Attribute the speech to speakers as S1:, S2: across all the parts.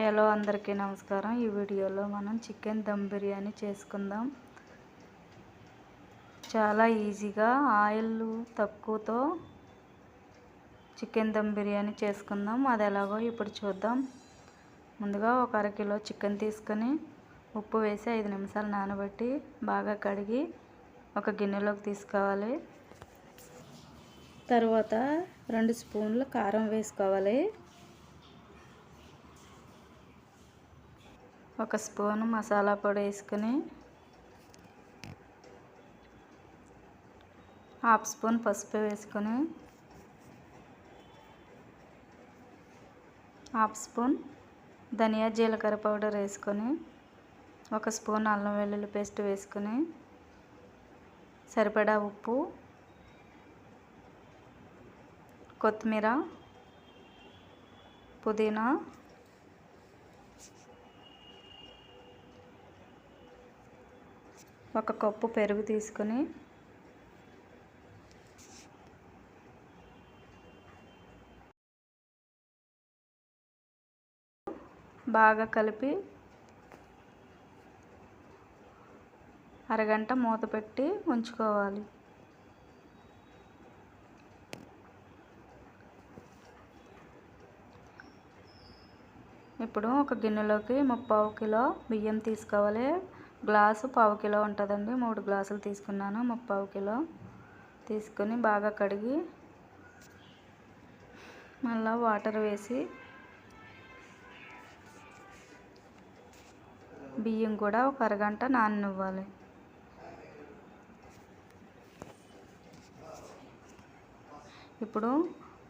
S1: Hi hello అందరికీ నమస్కారం. ఈ వీడియోలో మనం చికెన్ దమ్ బిర్యానీ చేసుకుందాం. చాలా ఈజీగా ఆయిల్ తక్కువతో చికెన్ దమ్ బిర్యానీ చేసుకుందాం. అది ఎలాగో ఇప్పుడు చూద్దాం. ముందుగా ఒక అరకిలో చికెన్ తీసుకొని ఉప్పు వేసి ఐదు నిమిషాలు నానబెట్టి బాగా కడిగి ఒక గిన్నెలోకి తీసుకోవాలి. తర్వాత రెండు స్పూన్లు కారం వేసుకోవాలి. ఒక స్పూన్ మసాలా పొడి వేసుకుని హాఫ్ స్పూన్ పసుపు వేసుకొని హాఫ్ స్పూన్ ధనియా జీలకర్ర పౌడర్ వేసుకొని ఒక స్పూన్ అల్లం వెల్లుల్లి పేస్ట్ వేసుకొని సరిపడా ఉప్పు కొత్తిమీర పుదీనా ఒక కప్పు పెరుగు తీసుకొని బాగా కలిపి అరగంట మూత పెట్టి ఉంచుకోవాలి. ఇప్పుడు ఒక గిన్నెలోకి ముప్పావు కిలో బియ్యం తీసుకోవాలి. గ్లాసు పావు కిలో ఉంటుందండి. మూడు గ్లాసులు తీసుకున్నాను. ముప్పావు కిలో తీసుకొని బాగా కడిగి మళ్ళీ వాటర్ వేసి బియ్యం కూడా ఒక అరగంట నాననివ్వాలి. ఇప్పుడు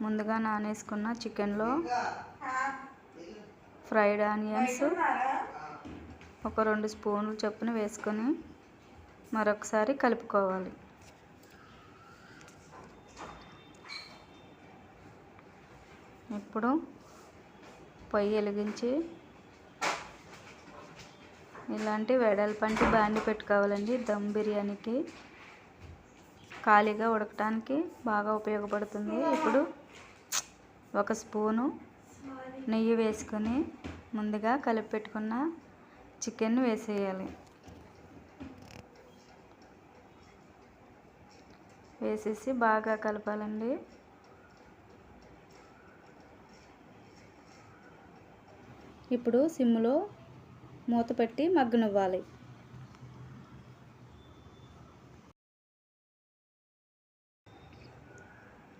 S1: ముందుగా నానేసుకున్న చికెన్లో ఫ్రైడ్ ఆనియన్స్ ఒక రెండు స్పూన్లు చొప్పున వేసుకొని మరొకసారి కలుపుకోవాలి. ఇప్పుడు పొయ్యి వెలిగించి ఇలాంటి వెడల్పంటి బాండి పెట్టుకోవాలండి. దమ్ బిర్యానీకి ఖాళీగా ఉడకటానికి బాగా ఉపయోగపడుతుంది. ఇప్పుడు ఒక స్పూను నెయ్యి వేసుకొని ముందుగా కలిపి పెట్టుకున్న చికెన్ వేసేయాలి. వేసేసి బాగా కలపాలండి. ఇప్పుడు సిమ్లో మూత పెట్టి మగ్గనివ్వాలి.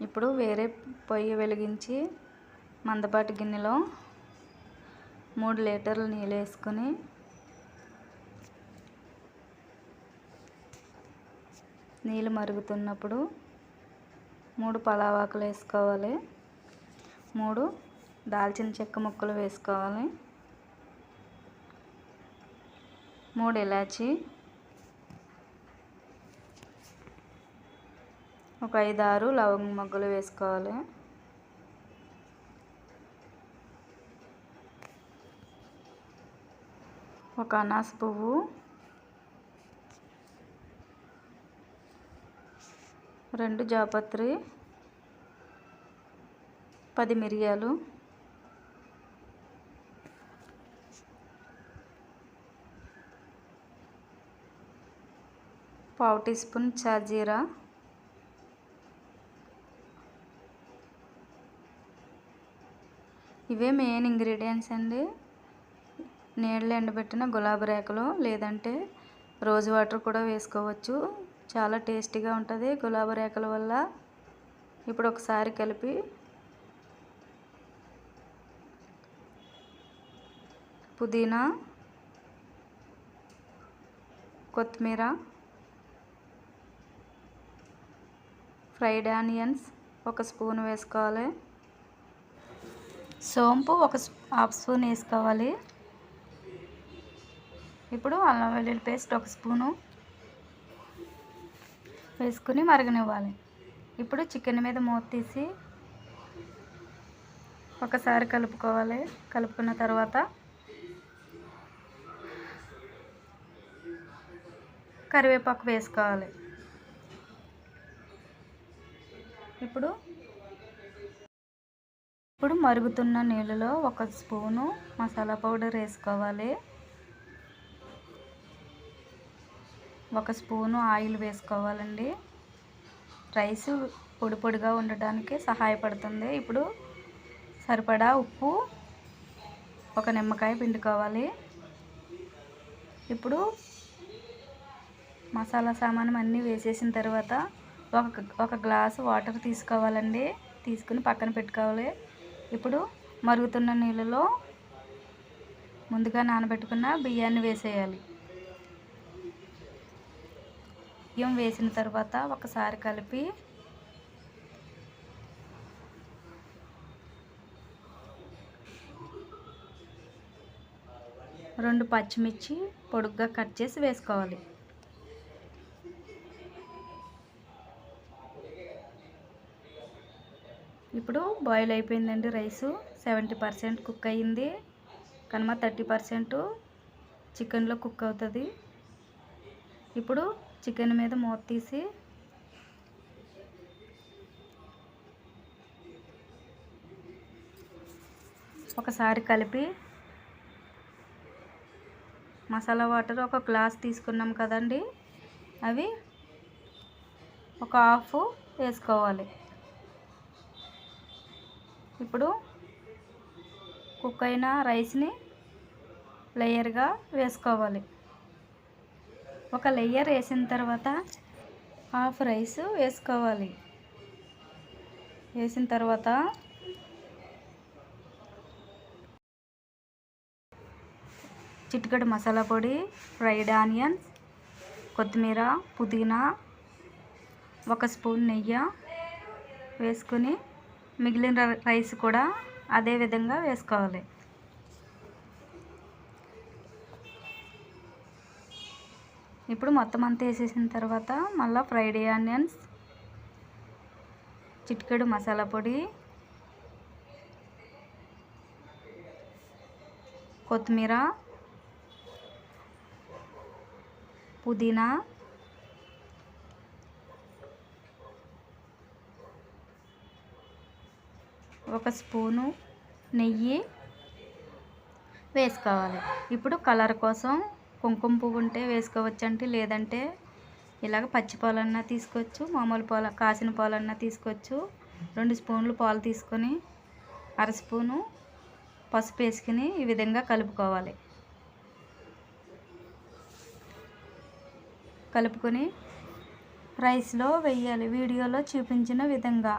S1: ఇప్పుడు వేరే పొయ్యి వెలిగించి మందపాటి గిన్నెలో మూడు లీటర్లు నీళ్ళు వేసుకొని నీళ్ళు మరుగుతున్నప్పుడు మూడు పలావాకులు వేసుకోవాలి. మూడు దాల్చిన చెక్క ముక్కలు వేసుకోవాలి. మూడు ఇలాచి ఒక ఐదు ఆరు లవంగ మొగ్గలు వేసుకోవాలి. ఒక అనాస పువ్వు రెండు జాపత్రి పది మిరియాలు. పావు టీ స్పూన్ చాజీరా. ఇవే మెయిన్ ఇంగ్రీడియంట్స్ అండి. నీళ్ళు ఎండబెట్టిన గులాబీ రేకలు లేదంటే రోజు వాటర్ కూడా వేసుకోవచ్చు. చాలా టేస్టీగా ఉంటుంది గులాబీ రేఖల వల్ల. ఇప్పుడు ఒకసారి కలిపి పుదీనా కొత్తిమీర ఫ్రైడ్ ఆనియన్స్ ఒక స్పూన్ వేసుకోవాలి. సోంపు ఒక హాఫ్ స్పూన్ వేసుకోవాలి. ఇప్పుడు అల్లం వెల్లుల్లి పేస్ట్ ఒక స్పూను. వేసుకుని మరగనివ్వాలి. ఇప్పుడు చికెన్ మీద మూత తీసి ఒకసారి కలుపుకోవాలి. కలుపుకున్న తర్వాత కరివేపాకు వేసుకోవాలి. ఇప్పుడు ఇప్పుడు మరుగుతున్న నీళ్ళలో ఒక స్పూను మసాలా పౌడర్ వేసుకోవాలి. ఒక స్పూను ఆయిల్ వేసుకోవాలండి. రైస్ పొడి పొడిగా ఉండటానికి సహాయపడుతుంది. ఇప్పుడు సరిపడా ఉప్పు ఒక నిమ్మకాయ పిండుకోవాలి. ఇప్పుడు మసాలా సామానం అన్నీ వేసేసిన తర్వాత ఒక ఒక గ్లాసు వాటర్ తీసుకోవాలండి. తీసుకుని పక్కన పెట్టుకోవాలి. ఇప్పుడు మరుగుతున్న నీళ్ళలో ముందుగా నానబెట్టుకున్న బియ్యాన్ని వేసేయాలి. బియ్యం వేసిన తర్వాత ఒకసారి కలిపి రెండు పచ్చిమిర్చి పొడుగ్గా కట్ చేసి వేసుకోవాలి. ఇప్పుడు బాయిల్ అయిపోయిందండి రైసు. సెవెంటీ పర్సెంట్ కుక్ అయ్యింది. కనుమ థర్టీ పర్సెంట్ చికెన్లో కుక్ అవుతుంది. ఇప్పుడు చికెన్ మీద మూత తీసి ఒకసారి కలిపి మసాలా వాటర్ ఒక గ్లాస్ తీసుకున్నాం కదండి. అవి ఒక హాఫ్ వేసుకోవాలి. ఇప్పుడు కుక్ అయిన రైస్ని లేయర్గా వేసుకోవాలి. ఒక లేయర్ వేసిన తర్వాత హాఫ్ రైస్ వేసుకోవాలి. వేసిన తర్వాత చిటికడు మసాలా పొడి ఫ్రైడ్ ఆనియన్స్ కొత్తిమీర పుదీనా ఒక స్పూన్ నెయ్యి వేసుకుని మిగిలిన రైస్ కూడా అదే విధంగా వేసుకోవాలి. ఇప్పుడు మొత్తం అంతా వేసేసిన తర్వాత మళ్ళీ ఫ్రైడ్ ఆనియన్స్ చిటికెడు మసాలా పొడి కొత్తిమీర పుదీనా ఒక స్పూను నెయ్యి వేసుకోవాలి. ఇప్పుడు కలర్ కోసం కుంకుమ పువ్వు ఉంటే వేసుకోవచ్చు అంటే లేదంటే ఇలాగ పచ్చి పాలన్నా తీసుకోవచ్చు మామూలు పాల కాసిన పాలన్నా తీసుకోవచ్చు. రెండు స్పూన్లు పాలు తీసుకొని అర స్పూను పసుపు వేసుకుని ఈ విధంగా కలుపుకోవాలి. కలుపుకొని రైస్లో వేయాలి వీడియోలో చూపించిన విధంగా.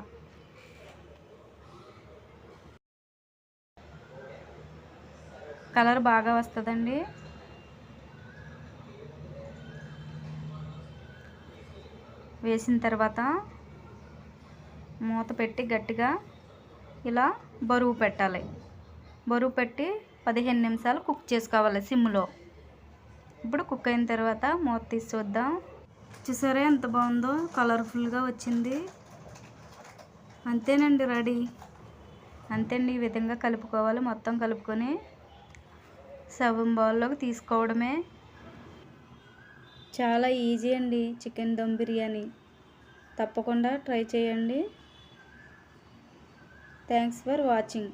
S1: కలర్ బాగా వస్తుందండి. వేసిన తర్వాత మూత పెట్టి గట్టిగా ఇలా బరువు పెట్టాలి. బరువు పెట్టి పదిహేను నిమిషాలు కుక్ చేసుకోవాలి సిమ్లో. ఇప్పుడు కుక్ అయిన తర్వాత మూత తీసి చూద్దాం చూసారా ఎంత బాగుందో? కలర్ఫుల్గా వచ్చింది. అంతేనండి రెడీ. అంతేండి ఈ విధంగా కలుపుకోవాలి. మొత్తం కలుపుకొని సవం బౌల్లోకి తీసుకోవడమే. చాలా ఈజీ అండి చికెన్ దమ్ బిర్యానీ. తప్పకుండా ట్రై చేయండి. Thanks for watching